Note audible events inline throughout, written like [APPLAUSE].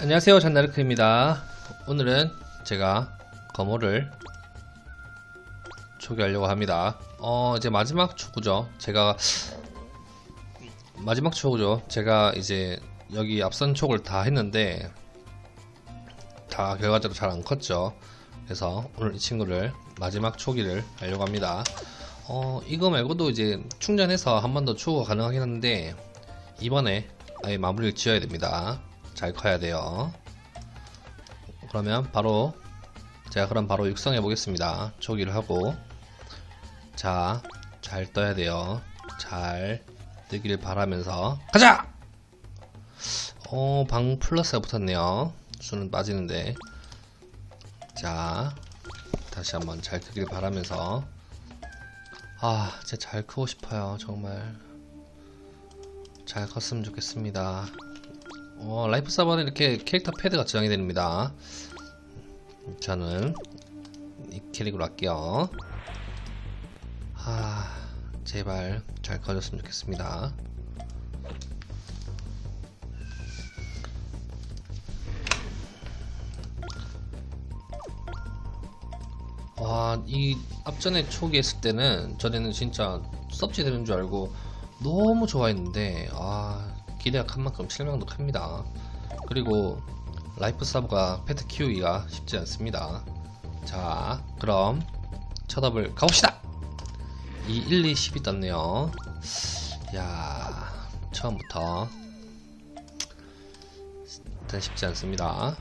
안녕하세요 잔나르크입니다. 오늘은 제가 거모를 초기하려고 합니다. 어 이제 마지막 초구죠. 제가 마지막 초구죠. 제가 이제 여기 앞선 촉을 다 했는데 다 결과적으로 잘 안 컸죠. 그래서 오늘 이 친구를 마지막 초기를 하려고 합니다. 어 이거 말고도 이제 충전해서 한 번 더 초구가 가능하긴 한데 이번에 아예 마무리를 지어야 됩니다 잘 커야 돼요. 그러면 바로 제가 그럼 바로 육성해 보겠습니다. 초기를 하고 자, 잘 떠야 돼요. 잘 뜨길 바라면서 가자. 어, 방 플러스가 붙었네요. 수는 빠지는데. 자, 다시 한번 잘 크길 바라면서 아, 진짜 잘 크고 싶어요. 정말 잘 컸으면 좋겠습니다. 어, 라이프 서버는 이렇게 캐릭터 패드가 지정이 됩니다. 저는 이 캐릭으로 할게요. 아, 제발 잘 커졌으면 좋겠습니다. 와, 이 앞전에 초기 했을 때는 전에는 진짜 섭지 되는 줄 알고 너무 좋아했는데 아 기대가 큰 만큼 실망도 큽니다. 그리고 라이프 서버가 페트 키우기가 쉽지 않습니다. 자, 그럼 첫업을 가봅시다. 2, 1, 2, 10이 떴네요. 야, 처음부터 일단 쉽지 않습니다.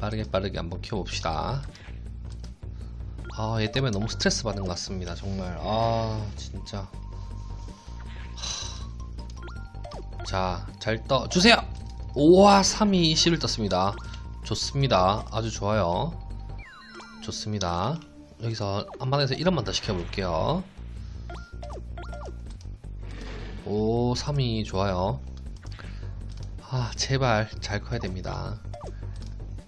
빠르게 빠르게 한번 키워봅시다. 아, 얘 때문에 너무 스트레스 받는 것 같습니다. 정말. 아, 진짜. 자, 잘 떠 주세요. 우와, 3이 10을 떴습니다. 좋습니다. 아주 좋아요. 좋습니다. 여기서 한번에서 1원만 더 시켜볼게요. 오, 3이 좋아요. 아, 제발 잘 커야 됩니다.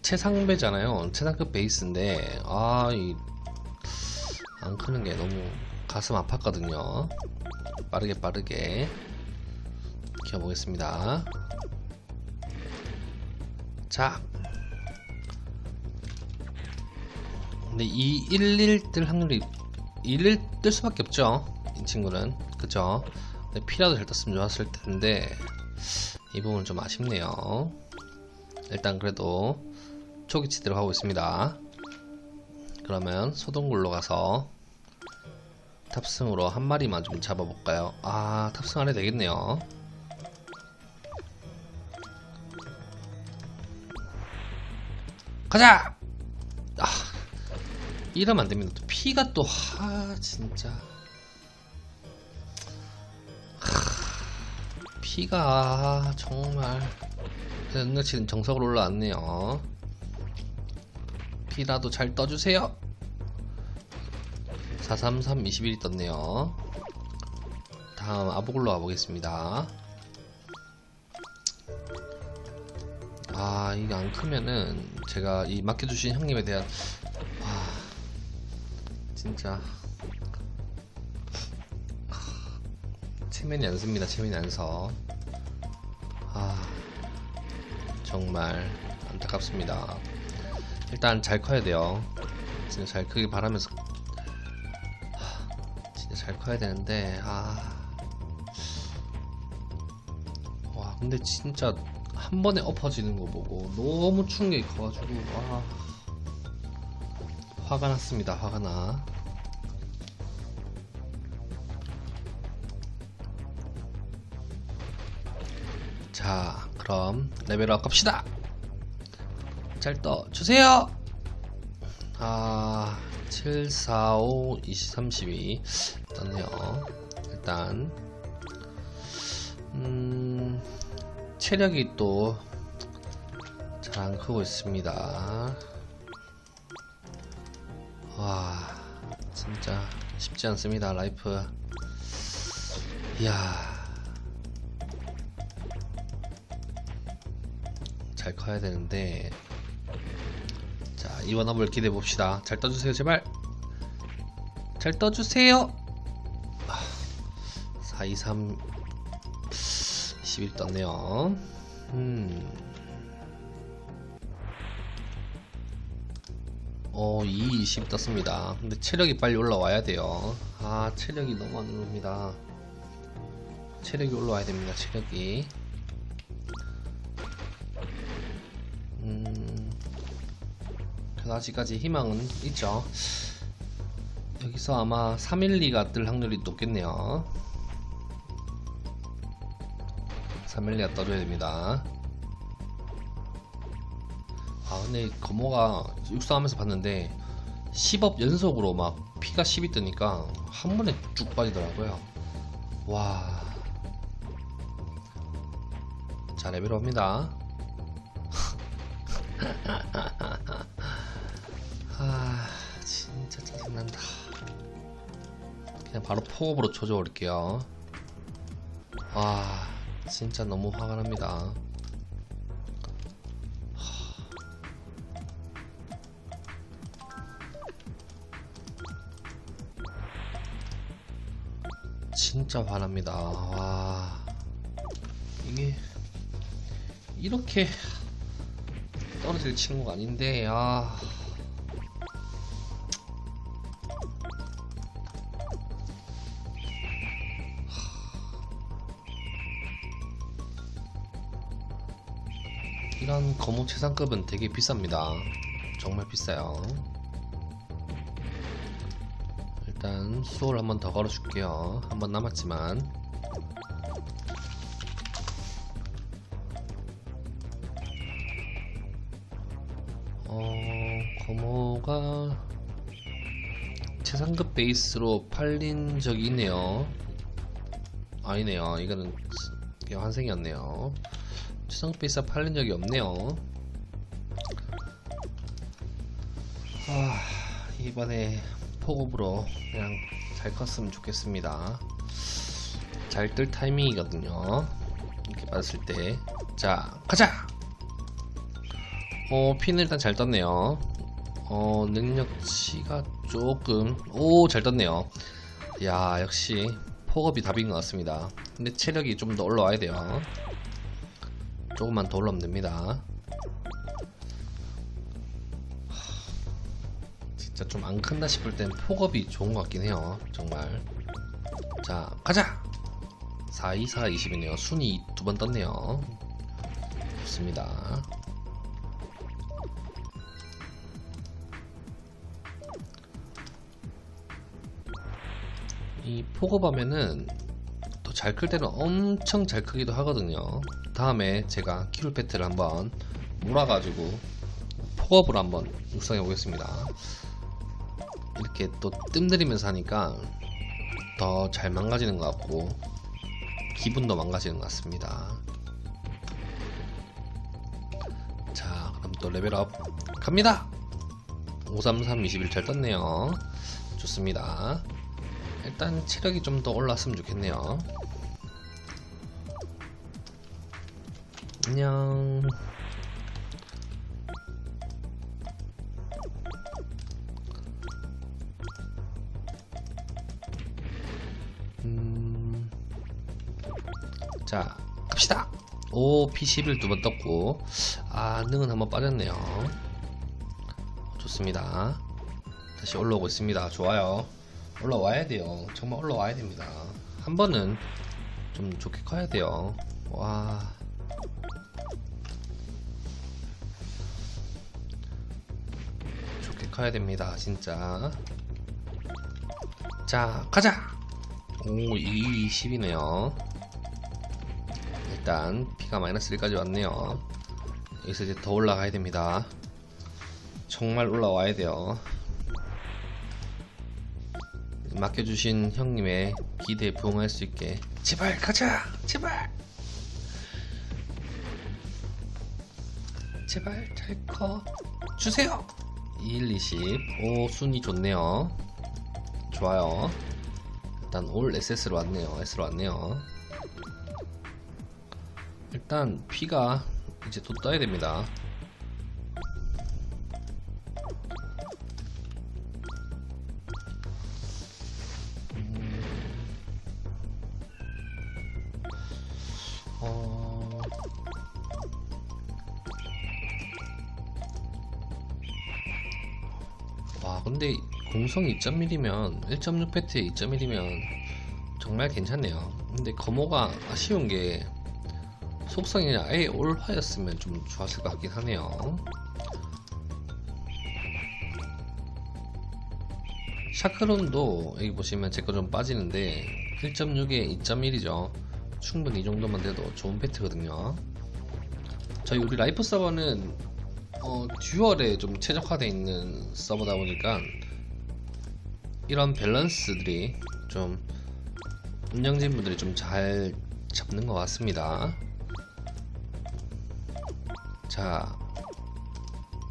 최상배잖아요. 최상급 베이스인데, 아, 이, 안 크는 게 너무 가슴 아팠거든요. 빠르게 빠르게. 키워보겠습니다. 자. 근데 이11뜰 확률이 11뜰 수밖에 없죠. 이 친구는. 그죠? 근데 피라도 잘 떴으면 좋았을 텐데 이 부분 좀 아쉽네요. 일단 그래도 초기치대로 하고 있습니다. 그러면 소동굴로 가서 탑승으로 한 마리만 좀 잡아볼까요? 아, 탑승 안 해도 되겠네요. 가자! 아, 이러면 안 됩니다. 또 피가 또, 하, 진짜. 하, 피가, 정말. 은근히 정석으로 올라왔네요. 피라도 잘 떠주세요. 433 21이 떴네요. 다음 아보글로 가보겠습니다. 아 이게 안 크면은 제가 이 맡겨주신 형님에 대한 와 진짜. 하, 체면이 안 섭니다 체면이 안서. 아 정말 안타깝습니다. 일단 잘 커야 돼요. 진짜 잘 크길 바라면서. 하, 진짜 잘 커야 되는데 아. 와 근데 진짜 한 번에 엎어지는 거 보고 너무 충격이 커가지고 와 화가 났습니다 화가 나 자, 그럼 레벨업 갑시다. 잘 떠 주세요. 아, 7, 4, 5, 20, 32 떴네요. 일단 음, 체력이 또 잘 안 크고 있습니다. 와, 진짜 쉽지 않습니다, 라이프. 이야. 잘 커야 되는데 자 이번 화물 기대해 봅시다 잘 떠주세요 제발 잘 떠주세요 4, 2, 3 21 떴네요. 음. 어, 2, 20 떴습니다. 근데 체력이 빨리 올라와야 돼요. 아, 체력이 너무 안 오릅니다. 체력이 올라와야 됩니다, 체력이. 음, 그래도 아직까지 희망은 있죠. 여기서 아마 312가 뜰 확률이 높겠네요. 312가 떠줘야 됩니다. 아 근데 거모가 육성하면서 봤는데 10업 연속으로 막 피가 10이 뜨니까 한 번에 쭉 빠지더라고요. 와. 자 레벨업합니다. [LAUGHS] 아 진짜 짜증난다. 그냥 바로 폭업으로 조져올게요. 와 진짜 너무 화가 납니다. 진짜 화납니다. 와. 이게 이렇게 떨어질 친구가 아닌데 아 이런 거무 최상급은 되게 비쌉니다. 정말 비싸요. 일단 수호를 한번 더 걸어줄게요. 한 번 남았지만 어 거모가 최상급 베이스로 팔린 적이 있네요. 아니네요. 이거는 환생이었네요. 베이스가 팔린 적이 없네요. 아 이번에 폭업으로 그냥 잘 컸으면 좋겠습니다. 잘 뜰 타이밍이거든요. 이렇게 받았을 때. 자, 가자! 어, 핀은 일단 잘 떴네요. 어, 능력치가 조금, 오, 잘 떴네요. 야, 역시 폭업이 답인 것 같습니다. 근데 체력이 좀 더 올라와야 돼요. 조금만 더 올라오면 됩니다. 진짜 좀 안 큰다 싶을 땐 폭업이 좋은 것 같긴 해요. 정말. 자, 가자! 4, 2, 4, 20이네요. 순위 두 번 떴네요. 좋습니다. 이 폭업하면은 또 잘 클 때는 엄청 잘 크기도 하거든요. 다음에 제가 키울 배트를 한번 몰아가지고 폭업을 한번 육성해 보겠습니다. 이렇게 또 뜸들이면서 하니까 더 잘 망가지는 것 같고 기분도 망가지는 것 같습니다. 자, 그럼 또 레벨업 갑니다. 533 21잘 떴네요. 좋습니다. 일단 체력이 좀 더 올랐으면 좋겠네요. 안녕. 음... 자, 갑시다! 오, P11 두 번 떴고, 아, 능은 한번 빠졌네요. 좋습니다. 다시 올라오고 있습니다. 좋아요. 올라와야 돼요. 정말 올라와야 됩니다. 한 번은 좀 좋게 커야 돼요. 와. 커야 됩니다. 진짜. 자, 가자! 오, 2, 20이네요. 일단, 피가 마이너스 1까지 왔네요. 여기서 이제 더 올라가야 됩니다. 정말 올라와야 돼요. 맡겨주신 형님의 기대에 부응할 수 있게 제발 가자 제발 제발 잘 커 주세요 1, 20 오 순위 좋네요. 좋아요. 일단 올 SS로 왔네요. S로 왔네요. 일단 피가 이제 또 떠야 됩니다. 어... 와 근데 공성 2.1이면 1.6패트에 2.1이면 정말 괜찮네요. 근데 거모가 아쉬운 게 속성이 아예 올화였으면 좀 좋았을 것 같긴 하네요. 샤크론도 여기 보시면 제 거 좀 빠지는데 1.6에 2.1이죠. 충분히 이 정도만 돼도 좋은 패트거든요. 저희 우리 라이프 서버는 어, 듀얼에 좀 최적화되어 있는 서버다 보니까 이런 밸런스들이 좀 운영진 분들이 좀 잘 잡는 것 같습니다. 자,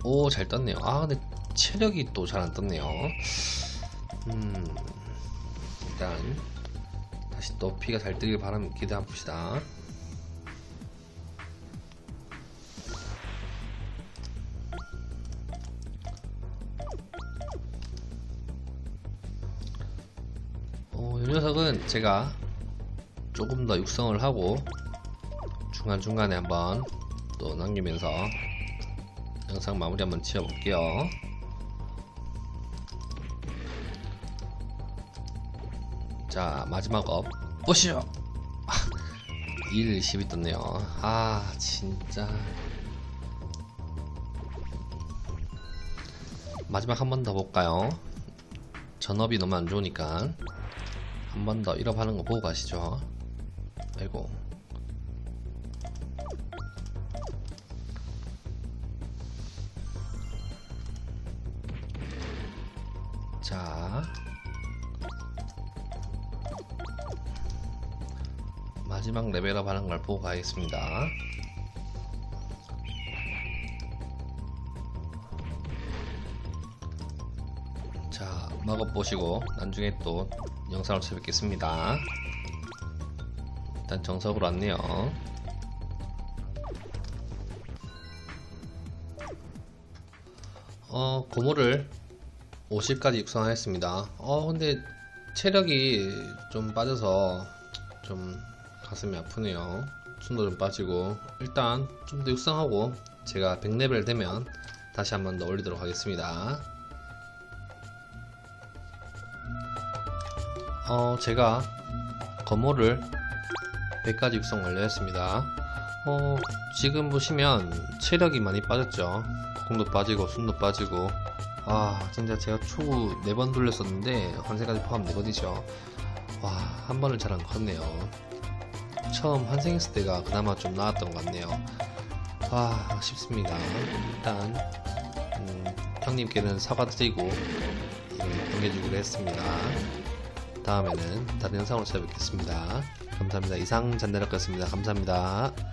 오, 잘 떴네요. 아, 근데 체력이 또 잘 안 떴네요. 음, 일단 다시 또 피가 잘 뜨길 바람 기대해 봅시다. 제가 조금 더 육성을 하고 중간중간에 한번 또 남기면서 영상 마무리 한번 지어볼게요. 자, 마지막 업. 오시오! 1, 10이 떴네요. 아, 진짜. 마지막 한 번 더 볼까요? 전업이 너무 안 좋으니까 한 번더 1업 하는 거 보고 가시죠. 아이고. 자. 마지막 레벨업 하는 걸 보고 가겠습니다. 자, 마법 보시고 나중에 또 영상을 찾아뵙겠습니다. 일단 정석으로 왔네요. 어, 고모를 50까지 육성하였습니다. 어, 근데 체력이 좀 빠져서 좀 가슴이 아프네요. 숨도 좀 빠지고 일단 좀 더 육성하고 제가 100레벨 되면 다시 한 번 더 올리도록 하겠습니다. 어, 제가 거모를 100까지 육성 완료했습니다. 어, 지금 보시면 체력이 많이 빠졌죠. 공도 빠지고 숨도 빠지고 아 진짜 제가 초구 4번 돌렸었는데 환생까지 포함되거든요. 와, 한 번을 잘 안 컸네요. 처음 환생했을 때가 그나마 좀 나았던 것 같네요. 아, 아쉽습니다. 일단 음, 형님께는 사과드리고 이걸 보내주기로 했습니다. 다음에는 다른 영상으로 찾아뵙겠습니다. 감사합니다. 이상 잔나락이었습니다. 감사합니다.